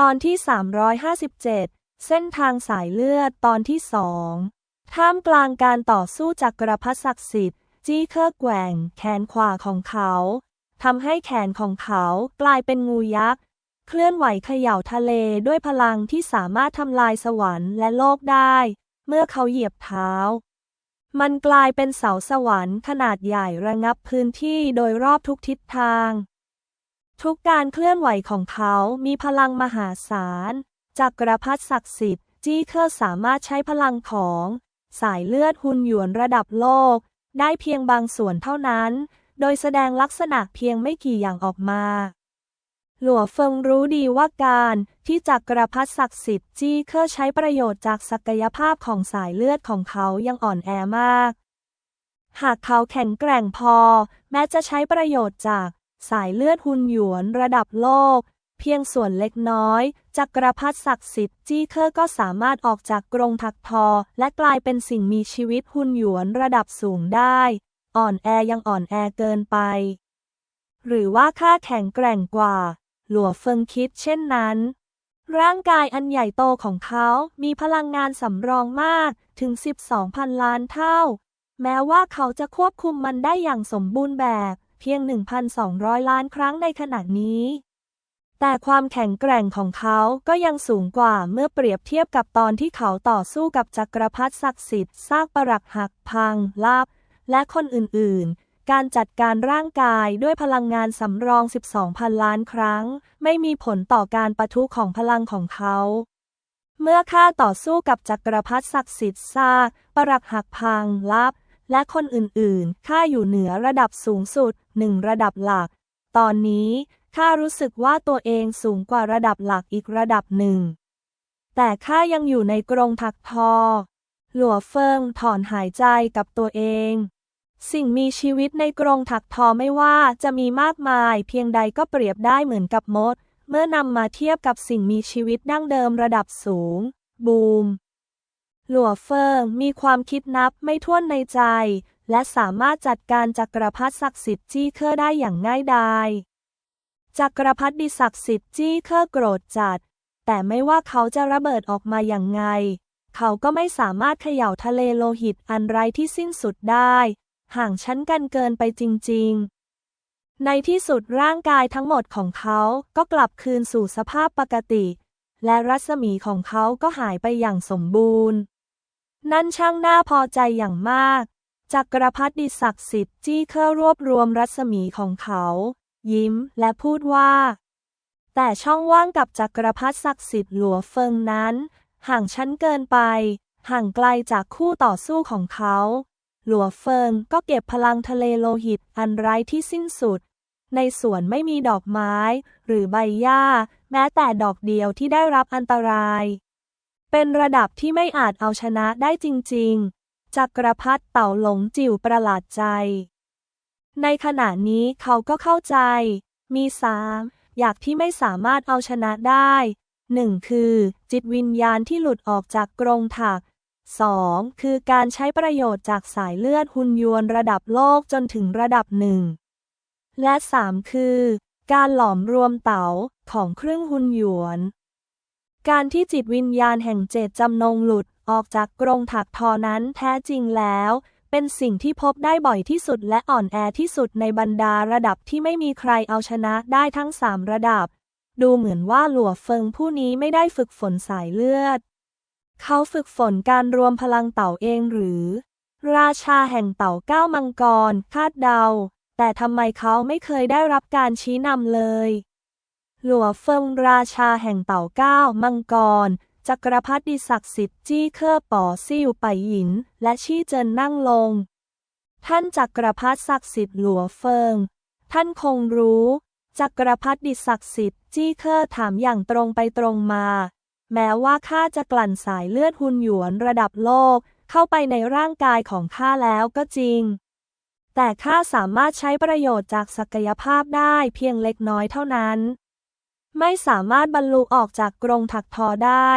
ตอนที่ 357 เส้นทางสายเลือดตอนที่สองท่ามกลางการต่อสู้จากกระพัดศักดิ์สิทธิ์ จี้เคอร์แกว่ง แขนขวาของเขาทำให้แขนของเขากลายเป็นงูยักษ์ เคลื่อนไหวเขย่าทะเลด้วยพลังที่สามารถทำลายสวรรค์และโลกได้ เมื่อเขาเหยียบเท้า มันกลายเป็นเสาสวรรค์ขนาดใหญ่ระงับพื้นที่โดยรอบทุกทิศทาง ทุกการเคลื่อนไหวของเขามีพลังมหาศาล จากกระพัดศักดิ์สิทธิ์จี้เคอร์สามารถใช้พลังของ สายเลือดหุนหยวนระดับโลก ได้เพียงบางส่วนเท่านั้น โดยแสดงลักษณะเพียงไม่กี่อย่างออกมา หลัวเฟิงรู้ดีว่าการที่จักรพรรดิศักดิ์สิทธิ์จี้เคอร์ใช้ประโยชน์จากศักยภาพของสายเลือดของเขายังอ่อนแอมาก หากเขาแข็งแกร่งพอ แม้จะใช้ประโยชน์จาก สายเลือดหุนหยวนระดับโลก เพียงส่วนเล็กน้อยจักรพรรดิศักดิ์สิทธิ์จี้เคอร์ก็สามารถออกจากกรงถักทอ และกลายเป็นสิ่งมีชีวิตหุนหยวนระดับสูงได้ อ่อนแอยังอ่อนแอเกินไป หรือว่าค่าแข็งแกร่งกว่า หลัวเฟิงคิดเช่นนั้นร่างกายอันใหญ่โตของเขามีพลังงานสำรองมากถึง 12พันล้านเท่า แม้ว่าเขาจะควบคุมมันได้อย่างสมบูรณ์แบบ เพียง 1,200 ล้านครั้งในขณะนี้ แต่ความแข็งแกร่งของเขาก็ยังสูงกว่าเมื่อเปรียบเทียบกับตอนที่เขาต่อสู้กับจักรพรรดิศักดิ์สิทธิ์ซากปรักหักพังลาบ และคนอื่น ๆการจัดการร่างกายด้วยพลังงานสำรอง 12,000 ล้านครั้ง ไม่มีผลต่อการปะทุของพลังของเขา เมื่อข้าต่อสู้กับจักรพรรดิศักดิ์สิทธิ์ซากปรักหักพังลับ และคนอื่นๆ ข้าอยู่เหนือระดับสูงสุดหนึ่งระดับหลัก ตอนนี้ข้ารู้สึกว่าตัวเองสูงกว่าระดับหลักอีกระดับหนึ่ง แต่ข้ายังอยู่ในกรงถักทอ หลัวเฟิงถอนหายใจกับตัวเอง สิ่งมีชีวิตในกรงถักทอไม่ว่าจะมีมากมายเพียงใดก็เปรียบได้เหมือนกับมด เมื่อนำมาเทียบกับสิ่งมีชีวิตดั้งเดิมระดับสูง บูม หลัวเฟิงมีความคิดนับไม่ถ้วนในใจ และสามารถจัดการจักรพรรดิศักดิ์สิทธิ์จี้เคอร์ได้อย่างง่ายดายจักรพรรดิศักดิ์สิทธิ์จี้เคอร์โกรธจัด แต่ไม่ว่าเขาจะระเบิดออกมาอย่างไง เขาก็ไม่สามารถเขย่าทะเลโลหิตอันไร้ที่สิ้นสุดได้ ห่างชั้นกันเกินไปจริง ๆ ในที่สุดร่างกายทั้งหมดของเขาก็กลับคืนสู่สภาพปกติ และรัศมีของเขาก็หายไปอย่างสมบูรณ์ นั่นช่างน่าพอใจอย่างมาก จักรพรรดิศักดิ์สิทธิ์จี้เคอรวบรวมรัศมีของเขา ยิ้มและพูดว่า แต่ช่องว่างกับจักรพรรดิศักดิ์สิทธิ์หลัวเฟิงนั้น ห่างชั้นเกินไป ห่างไกลจากคู่ต่อสู้ของเขา หลัวเฟิงก็เก็บพลังทะเลโลหิตอันไร้ที่สิ้นสุด ในสวนไม่มีดอกไม้ หรือใบหญ้า แม้แต่ดอกเดียวที่ได้รับอันตราย เป็นระดับที่ไม่อาจเอาชนะได้จริง ๆ จักรพรรดิเต่าหลงจิ๋วประหลาดใจ ในขณะนี้เขาก็เข้าใจ มีสามอยากที่ไม่สามารถเอาชนะได้หนึ่งคือ จิตวิญญาณที่หลุดออกจากกรงถัก 2. คือการใช้ประโยชน์จากสายเลือดหุ่นยวนระดับโลกจนถึงระดับหนึ่ง และ 3. คือ การหลอมรวมเต๋าของเครื่องหุ่นยวน การที่จิตวิญญาณแห่งเจตจำนงหลุดออกจากกรงถักทอนั้นแท้จริงแล้ว เป็นสิ่งที่พบได้บ่อยที่สุดและอ่อนแอที่สุดในบรรดาระดับที่ไม่มีใครเอาชนะได้ทั้งสามระดับ ดูเหมือนว่าหลัวเฟิงผู้นี้ไม่ได้ฝึกฝนสายเลือด เขาฝึกฝนการรวมพลังเต่าเองหรือ ราชาแห่งเต่าเก้ามังกร คาดเดา แต่ทำไมเขาไม่เคยได้รับการชี้นำเลย หลัวเฟิงราชาแห่งเต่าเก้ามังกร จักรพรรดิศักดิ์สิทธิ์จี้เคอป๋อซิ่วไปหยิน และชี่เจินนั่งลง ท่านจักรพรรดิศักดิ์สิทธิ์หลัวเฟิง ท่านคงรู้ จักรพรรดิศักดิ์สิทธิ์จี้เคอถามอย่างตรงไปตรงมา แม้ว่าข้าจะกลั่นสายเลือดหุนหยวนระดับโลกเข้าไปในร่างกายของข้าแล้วก็จริง แต่ข้าสามารถใช้ประโยชน์จากศักยภาพได้เพียงเล็กน้อยเท่านั้น ไม่สามารถบรรลุออกจากกรงถักทอได้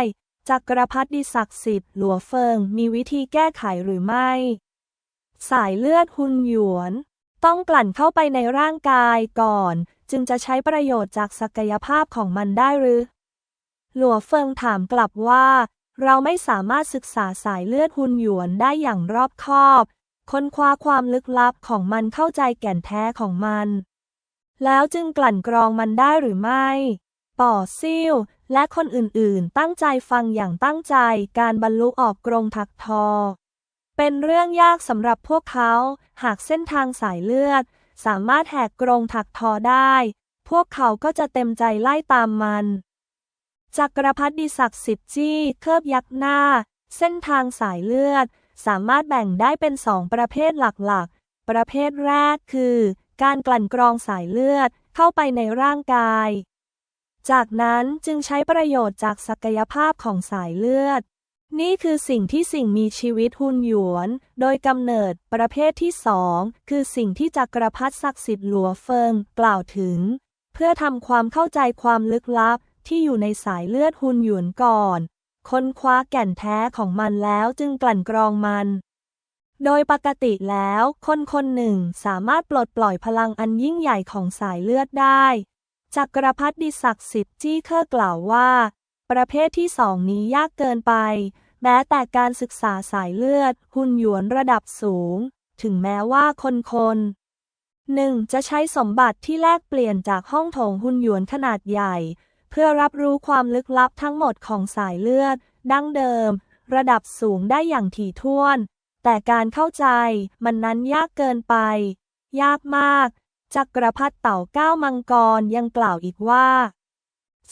จักรพรรดิศักดิ์สิทธิ์หลัวเฟิงมีวิธีแก้ไขหรือไม่ สายเลือดหุนหยวน ต้องกลั่นเข้าไปในร่างกายก่อน จึงจะใช้ประโยชน์จากศักยภาพของมันได้หรือ หลัวเฟิงถามกลับว่า เราไม่สามารถศึกษาสายเลือดฮุนหยวนได้อย่างรอบคอบ ค้นคว้าความลึกลับของมันเข้าใจแก่นแท้ของมัน แล้วจึงกลั่นกรองมันได้หรือไม่ ป่อซิ่วและคนอื่นๆ ตั้งใจฟังอย่างตั้งใจการบรรลุออกกรงถักทอ เป็นเรื่องยากสำหรับพวกเขา หากเส้นทางสายเลือด สามารถแหกกรงถักทอได้ พวกเขาก็จะเต็มใจไล่ตามมัน จักรพรรดิศักดิ์สิทธิ์จี้ เคิบยักหน้า เส้นทางสายเลือด สามารถแบ่งได้เป็นสองประเภทหลักๆ ประเภทแรกคือ การกลั่นกรองสายเลือดเข้าไปในร่างกาย จากนั้นจึงใช้ประโยชน์จากศักยภาพของสายเลือด นี่คือสิ่งที่สิ่งมีชีวิตหุนหยวน โดยกำเนิดประเภทที่สองคือสิ่งที่จักรพรรดิศักดิ์สิทธิ์หลัวเฟิงกล่าวถึง เพื่อทำความเข้าใจความลึกลับที่อยู่ในสายเลือดหุนหยวนก่อนค้นคว้าแก่นแท้ของมันแล้วจึงกลั่นกรองมัน โดยปกติแล้ว คนคนหนึ่งสามารถปลดปล่อยพลังอันยิ่งใหญ่ของสายเลือดได้ จักรพรรดิศักดิ์สิทธิ์จี้เคอร์กล่าวว่า ประเภทที่สองนี้ยากเกินไป แม้แต่การศึกษาสายเลือด หุ่นหยวนระดับสูง ถึงแม้ว่าคนคนหนึ่งจะใช้สมบัติที่แลกเปลี่ยนจากห้องโถงหุ่นหยวนขนาดใหญ่ เพื่อรับรู้ความลึกลับทั้งหมดของสายเลือด ดั้งเดิม ระดับสูงได้อย่างถี่ถ้วน แต่การเข้าใจมันนั้นยากเกินไป ยากมาก จักรพรรดิเต่าก้ามังกรยังกล่าวอีกว่า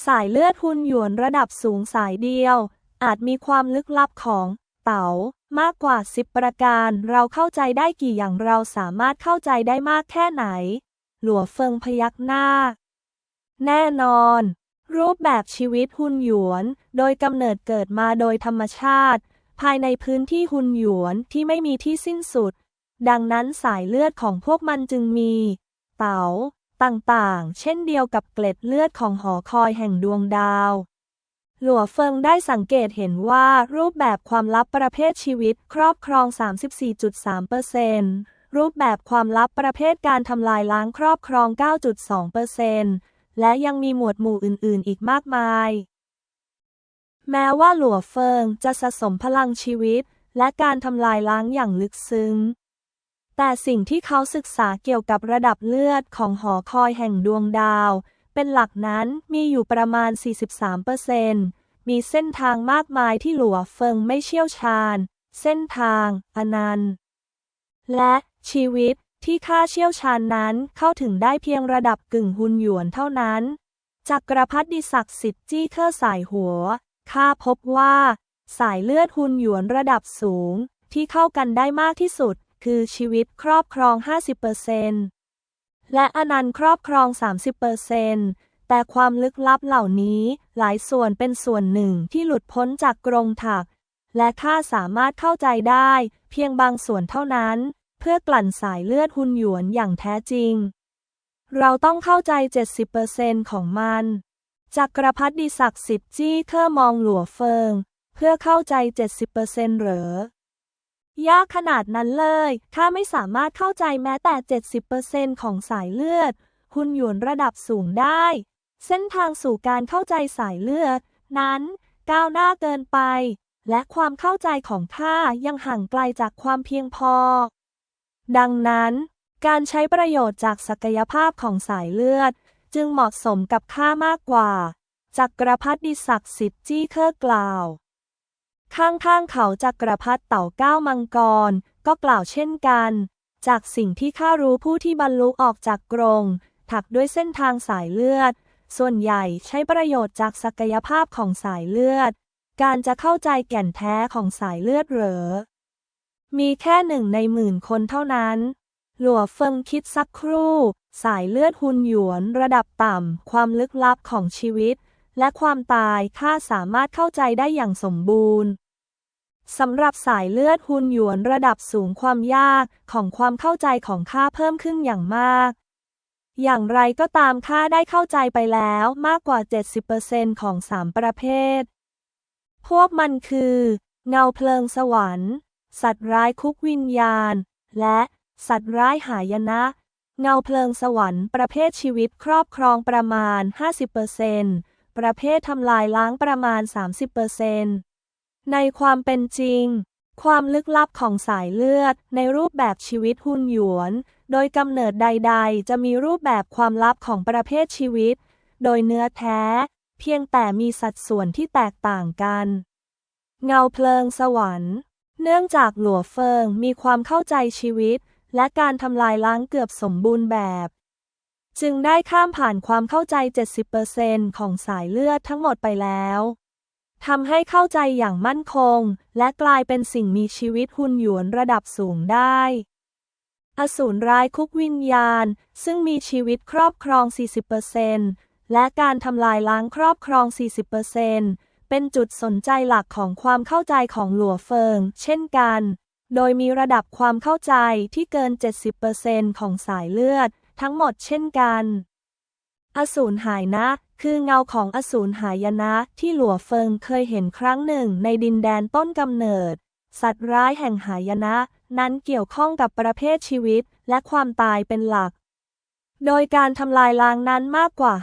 สายเลือดหุ่นหยวนระดับสูงสายเดียว อาจมีความลึกลับของเต๋ามากกว่าสิบประการเราเข้าใจได้กี่อย่างเราสามารถเข้าใจได้มากแค่ไหน หลัวเฟิงพยักหน้า แน่นอน รูปแบบชีวิตหุ่นหยวน โดยกำเนิดเกิดมาโดยธรรมชาติ ภายในพื้นที่หุ่นหยวนที่ไม่มีที่สิ้นสุด ดังนั้นสายเลือดของพวกมันจึงมี เต๋า ต่างๆ เช่นเดียวกับเกล็ดเลือดของหอคอยแห่งดวงดาว หลัวเฟิงได้สังเกตเห็นว่ารูปแบบความลับประเภทชีวิตครอบครอง 34.3%รูปแบบความลับประเภทการทำลายล้างครอบครอง 9.2%และยังมีหมวดหมู่อื่น ๆ อีกมากมาย แม้ว่าหลัวเฟิงจะสะสมพลังชีวิต และการทำลายล้างอย่างลึกซึ้ง แต่สิ่งที่เขาศึกษาเกี่ยวกับระดับเลือดของหอคอยแห่งดวงดาว เป็นหลักนั้นมีอยู่ประมาณ 43%มีเส้นทางมากมายที่หลัวเฟิงไม่เชี่ยวชาญ เส้นทาง อนันต์ และชีวิตที่ข้าเชี่ยวชาญนั้นเข้าถึงได้เพียงระดับกึ่งหุนหยวนเท่านั้นจักกระพรรดิศักดิ์สิทธิ์จี้เคอร์สายหัว ข้าพบว่า สายเลือดหุนหยวนระดับสูงที่เข้ากันได้มากที่สุด คือชีวิตครอบครอง 50%และอนันต์ครอบครอง 30%แต่ความลึกลับเหล่านี้หลายส่วนเป็นส่วนหนึ่งที่หลุดพ้นจากกรงถัก และข้าสามารถเข้าใจได้ เพียงบางส่วนเท่านั้น เพื่อกลั่นสายเลือดหุนหยวนอย่างแท้จริง เราต้องเข้าใจ 70%ของมันจักรพรรดิศักดิ์สิทธิ์จี้เคอมองหลัวเฟิง เพื่อเข้าใจ 70%เหรอ ยากขนาดนั้นเลยข้าไม่สามารถเข้าใจแม้แต่ 70%ของสายเลือด คุณหยวนระดับสูงได้ เส้นทางสู่การเข้าใจสายเลือด นั้น ก้าวหน้าเกินไป และความเข้าใจของข้ายังห่างไกลจากความเพียงพอ ดังนั้น การใช้ประโยชน์จากศักยภาพของสายเลือด จึงเหมาะสมกับข้ามากกว่าจักกระพรรดิศักดิ์สิทธิ์จี้เคอร์กล่าว ข้างๆเขาจักรพรรดิเต่าก้ามังกร ก็กล่าวเช่นกัน จากสิ่งที่ข้ารู้ผู้ที่บรรลุออกจากกรง ถักด้วยเส้นทางสายเลือด ส่วนใหญ่ใช้ประโยชน์จากศักยภาพของสายเลือด การจะเข้าใจแก่นแท้ของสายเลือดเหรอ มีแค่หนึ่งในหมื่นคนเท่านั้น หลัวเฟิงคิดสักครู่ สายเลือดหุนหยวน ระดับต่ำความลึกลับของชีวิต และความตายข้าสามารถเข้าใจได้อย่างสมบูรณ์สำหรับสายเลือดหุนหยวนระดับสูงความยากของความเข้าใจของข้าเพิ่มขึ้นอย่างมาก อย่างไรก็ตามข้าได้เข้าใจไปแล้วมากกว่า 70%ของสามประเภท พวกมันคือ เงาเพลิงสวรรค์ สัตว์ร้ายคุกวิญญาณ และสัตว์ร้ายหายนะ เงาเพลิงสวรรค์ประเภทชีวิตครอบครองประมาณ 50% ประเภททำลายล้างประมาณ 30%ในความเป็นจริง ความลึกลับของสายเลือด ในรูปแบบชีวิตหุ่นหยวน โดยกำเนิดใด ๆ จะมีรูปแบบความลับของประเภทชีวิต โดยเนื้อแท้ เพียงแต่มีสัดส่วนที่แตกต่างกัน เงาเพลิงสวรรค์ เนื่องจากหลัวเฟิงมีความเข้าใจชีวิตและการทำลายล้างเกือบสมบูรณ์แบบ จึงได้ข้ามผ่านความเข้าใจ 70%ของสายเลือดทั้งหมดไปแล้วทำให้เข้าใจอย่างมั่นคง และกลายเป็นสิ่งมีชีวิตหุ่นหยวนระดับสูงได้ อสูรร้ายคุกวิญญาณ ซึ่งมีชีวิตครอบครอง 40%และการทำลายล้างครอบครอง 40%เป็นจุดสนใจหลักของความเข้าใจของหลัวเฟิง เช่นกัน โดยมีระดับความเข้าใจที่เกิน 70%ของสายเลือด ทั้งหมดเช่นกัน อสูรหายนะ คือเงาของอสูรหายนะที่หลัวเฟิงเคยเห็นครั้งหนึ่งในดินแดนต้นกำเนิด สัตว์ร้ายแห่งหายนะ นั้นเกี่ยวข้องกับประเภทชีวิตและความตายเป็นหลัก โดยการทำลายล้างนั้นมากกว่า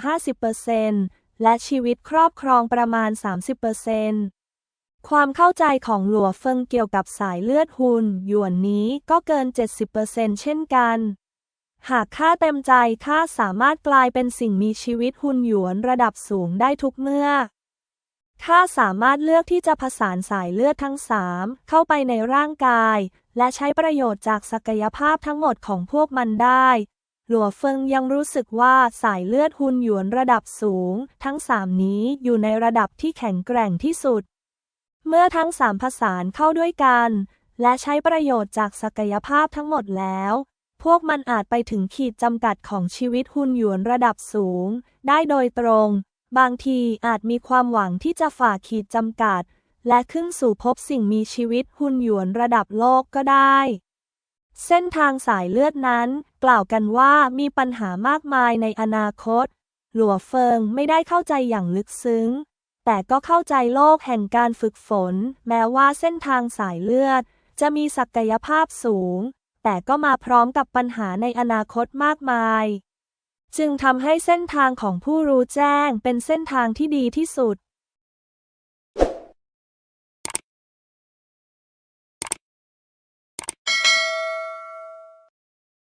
50%และชีวิตครอบครองประมาณ 30%ความเข้าใจของหลัวเฟิงเกี่ยวกับสายเลือดหุนหยวนนี้ก็เกิน 70%เช่นกัน หากข้าเต็มใจข้าสามารถกลายเป็นสิ่งมีชีวิตหุ่นหยวนระดับสูงได้ทุกเมื่อข้าสามารถเลือกที่จะผสานสายเลือดทั้งสามเข้าไปในร่างกาย และใช้ประโยชน์จากศักยภาพทั้งหมดของพวกมันได้ หลัวเฟิงยังรู้สึกว่าสายเลือดหุนหยวนระดับสูง ทั้งสามนี้อยู่ในระดับที่แข็งแกร่งที่สุด เมื่อทั้งสามผสานเข้าด้วยกัน และใช้ประโยชน์จากศักยภาพทั้งหมดแล้ว พวกมันอาจไปถึงขีดจำกัดของชีวิตหุ่นหยวนระดับสูง ได้โดยตรง บางทีอาจมีความหวังที่จะฝ่าขีดจำกัด และขึ้นสู่พบสิ่งมีชีวิตหุ่นหยวนระดับโลกก็ได้ เส้นทางสายเลือดนั้น กล่าวกันว่ามีปัญหามากมายในอนาคต หลัวเฟิงไม่ได้เข้าใจอย่างลึกซึ้ง แต่ก็เข้าใจโลกแห่งการฝึกฝน แม้ว่าเส้นทางสายเลือด จะมีศักยภาพสูง แต่ก็มาพร้อมกับปัญหาในอนาคตมากมาย จึงทำให้เส้นทางของผู้รู้แจ้งเป็นเส้นทางที่ดีที่สุด